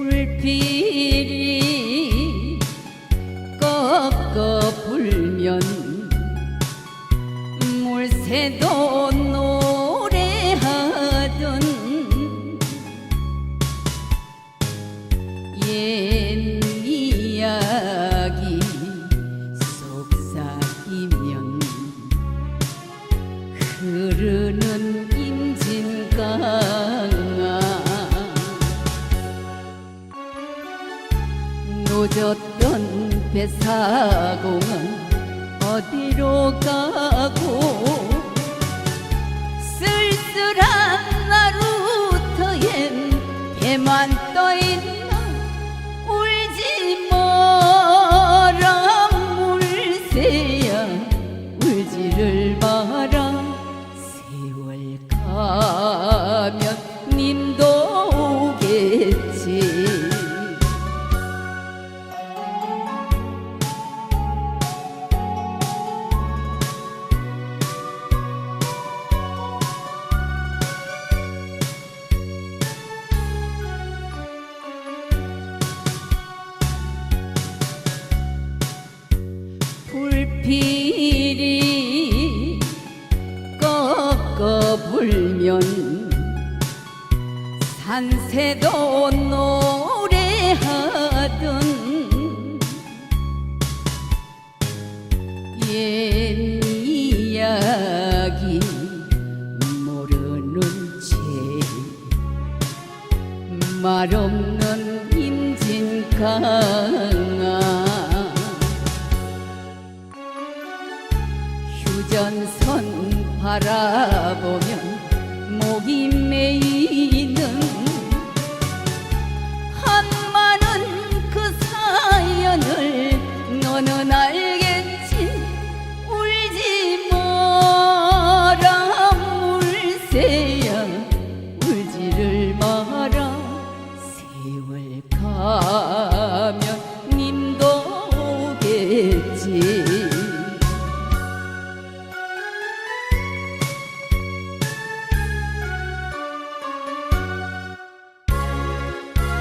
불필이 꺾어 불면 물새도 노졌던 배사공은 어디로 가고? 쓸쓸한 나루터엔 배만 떠있나 울지 마 필이 꺾어 불면 산새도 노래하던 옛 이야기 모르는 채 말없는 임진강 유전선 바라보면